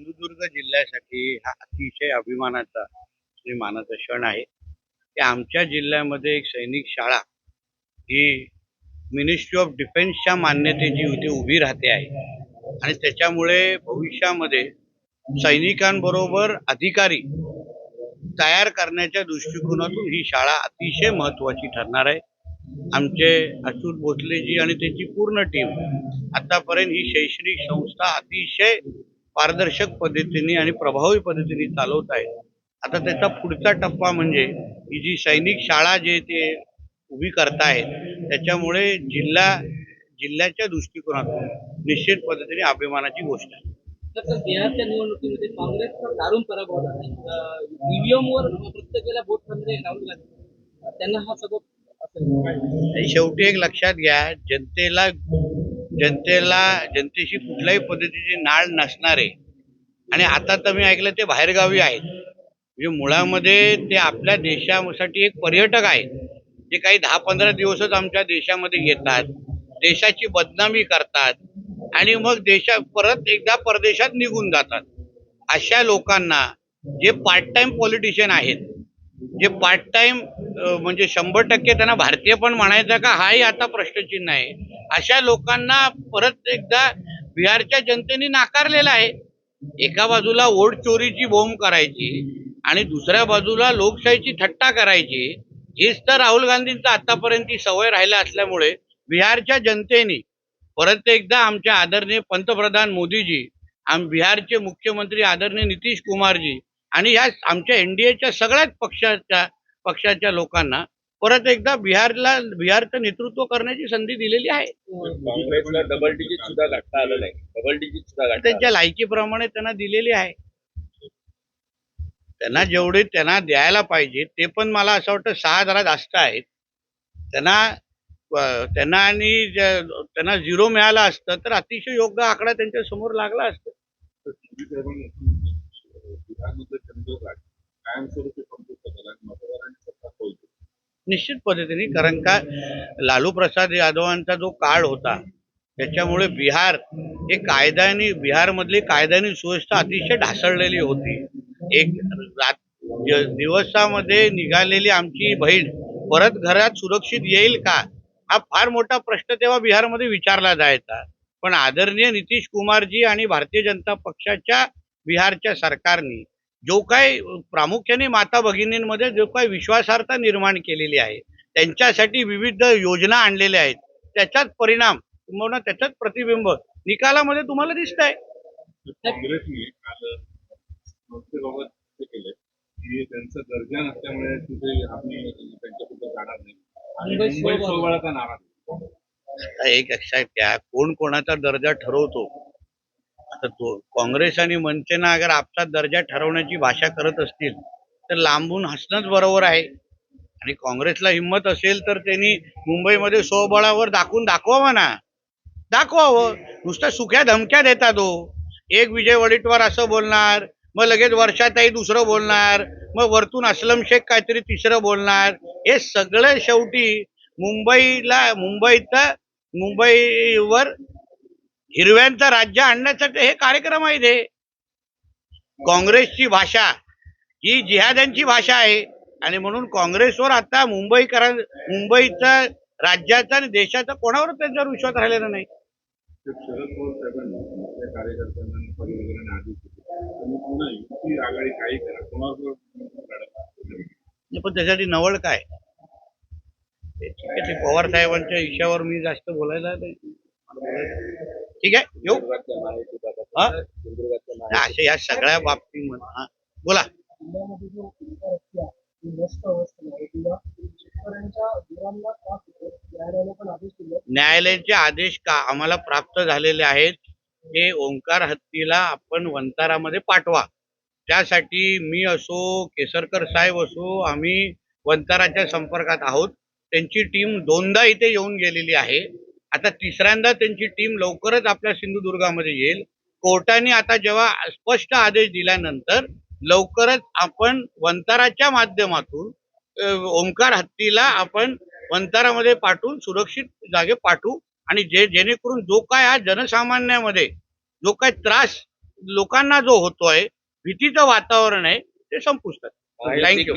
सिंधुदुर्ग जिल्ह्यासाठी हा अतिशय अभिमानाचा आणि मानाचा क्षण आहे. की आमच्या जिल्ह्यामध्ये एक सैनिक शाळा ही मिनिस्ट्री ऑफ डिफेन्सच्या मान्यतेची इथे उभी राहते आहे. आणि त्याच्यामुळे भविष्यामध्ये सैनिकांबरोबर अधिकारी तयार करण्याच्या दृष्टिकोनातून ही शाळा अतिशय महत्वाची ठरणार आहे. आमचे अच्युत भोसलेजी आणि त्यांची पूर्ण टीम आतापर्यंत ही शैक्षणिक संस्था अतिशय पारदर्शक पद्धतीने आणि प्रभावी पद्धतीने चालवत आहे. आता त्याचा पुढचा टप्पा म्हणजे ही जी सैनिक शाळा जे ते उभी करतायत त्याच्यामुळे जिल्हा जिल्ह्याच्या दृष्टिकोनातून निश्चित पद्धतीने अभिमानाची गोष्ट आहे. तर तर बिहारच्या निवडणुकीमध्ये काँग्रेसचा दारुण पराभव झाला. ईव्हीएम वर प्रत्येकाला वोट करणारे राहुल गांधी. त्यांना हा आणि शेवटी एक लक्षात घ्या जनतेला जनतेला जनतेशी कुठल्याही पद्धतीची नाळ नसणारे आणि आता तर मी ऐकलं ते बाहेरगावी आहेत. म्हणजे मुळामध्ये ते आपल्या देशासाठी एक पर्यटक आहेत. जे काही दहा पंधरा दिवसच आमच्या देशामध्ये येतात. देशाची बदनामी करतात. आणि मग देशा परत एकदा परदेशात निघून जातात. अशा लोकांना जे पार्ट टाइम पॉलिटिशियन आहेत जे पार्ट टाइम म्हणजे शंभर टक्के त्यांना भारतीय पण म्हणायचं का? हाही आता प्रश्नचिन्ह आहे. अशा लोकांना परत एकदा बिहारच्या जनतेने नाकारलेला आहे. एका बाजूला वोट चोरीची बोंब करायची आणि दुसऱ्या बाजूला लोकशाहीची थट्टा करायची हीच तर राहुल गांधींचा आतापर्यंत सवय राहिला असल्यामुळे बिहारच्या जनतेने परत एकदा आमच्या आदरणीय पंतप्रधान मोदीजी आम बिहारचे मुख्यमंत्री आदरणीय नितीश कुमारजी आणि ह्या आमच्या एनडीएच्या सगळ्याच पक्षाच्या पक्षाच्या लोकांना परत एकदा बिहारला बिहारचं नेतृत्व करण्याची संधी दिलेली आहे. काँग्रेसला डबल डिजिट सुद्धा गाठता आलं नाही. डबल डिजिट सुद्धा गाठता आलं त्यांच्या लायकीप्रमाणे त्यांना दिलेली आहे. त्यांना जेवढे त्यांना द्यायला पाहिजे ते पण मला असं वाटतं सहा जरा जास्त आहेत. त्यांना त्यांना आणि ज- त्यांना झिरो मिळालं असतं तर अतिशय योग्य आकडा त्यांच्यासमोर लागला असतं. कायमस्वरूपी संपुष्ट झाला आणि मतदारांनी सत्ता सोडली निश्चित पद्धतीने कारण का लालू प्रसाद यादवांचा जो काळ होता त्याच्यामुळे बिहार हे कायद्याने बिहारमधली कायद्याने सुव्यवस्था अतिशय ढासळलेली होती. एक रात दिवसामध्ये निघालेली आमची बहीण परत घरात सुरक्षित येईल का? हा फार मोठा प्रश्न तेव्हा बिहारमध्ये विचारला जायचा. पण आदरणीय नितीश कुमारजी आणि भारतीय जनता पक्षाच्या बिहारच्या सरकारने जो काही प्रामुख्याने माता भगिनींमध्ये जो काही विश्वासार्हता निर्माण केलेली आहे त्यांच्यासाठी विविध योजना आणलेल्या आहेत त्याचाच परिणाम तुम्हाला त्याचाच प्रतिबिंब निकालामध्ये तुम्हाला दिसत आहे काँग्रेसने काल संस्थेबाबत हे केलं की त्यांचा दर्जा नसल्यामुळे तिथे आम्ही त्यांच्याबद्दल जाणार नाही. एक लक्षात घ्या कोण कोणाचा दर्जा ठरवतो आता तो काँग्रेस आणि मनसेनं अगर आपचा दर्जा ठरवण्याची भाषा करत असतील तर लांबून हसणंच बरोबर आहे. आणि काँग्रेसला हिंमत असेल तर त्यांनी मुंबईमध्ये स्वबळावर दाखवून दाखवावं ना दाखवावं हो. नुसत्या सुख्या धमक्या देतात हो एक विजय वडेट्टीवार असं बोलणार मग लगेच वर्षाताई दुसरं बोलणार मग वरतून असलम शेख काहीतरी तिसरं बोलणार. हे सगळं शेवटी मुंबईला मुंबईत मुंबईवर हिरव्यांचं राज्य आणण्यासाठी हे कार्यक्रम आहेत हे. काँग्रेसची भाषा ही जिहाद्यांची भाषा आहे. आणि म्हणून काँग्रेसवर आता मुंबईकरां मुंबईचा राज्याचा आणि देशाचा कोणावर त्यांच्यावर विश्वास राहिलेला नाही. शरद पवार साहेबांनी आपल्या कार्यकर्त्यांना युती आघाडी काही करा. पण त्यासाठी नवळ काय? पवार साहेबांच्या विषयावर मी जास्त बोलायला नाही. ठीक आहे? येऊ. हा? अशा या सगळ्या बाबतीमध्ये हा. बोला. न्यायालयाचे आदेश का आम्हाला प्राप्त झालेले आहेत? हे ओंकार हत्तीला आपण वंतारामध्ये पाठवा. त्यासाठी मी असो केसरकर साहेब असो आम्ही वंताराच्या संपर्कात आहोत. त्यांची टीम दोनदा इथे येऊन गेलेली आहे. आता तिसऱ्यांदा त्यांची टीम लवकरच आपल्या सिंधुदुर्गामध्ये येईल. कोर्टाने आता जेव्हा स्पष्ट आदेश दिल्यानंतर लवकरच आपण वंताराच्या माध्यमातून ओंकार हत्तीला आपण वंतारामध्ये पाठवून सुरक्षित जागे पाठवू आणि जे जेणेकरून जो काय हा जनसामान्यामध्ये जो काय त्रास लोकांना जो होतोय भीतीचं वातावरण आहे ते संपुष्टात. थँक्यू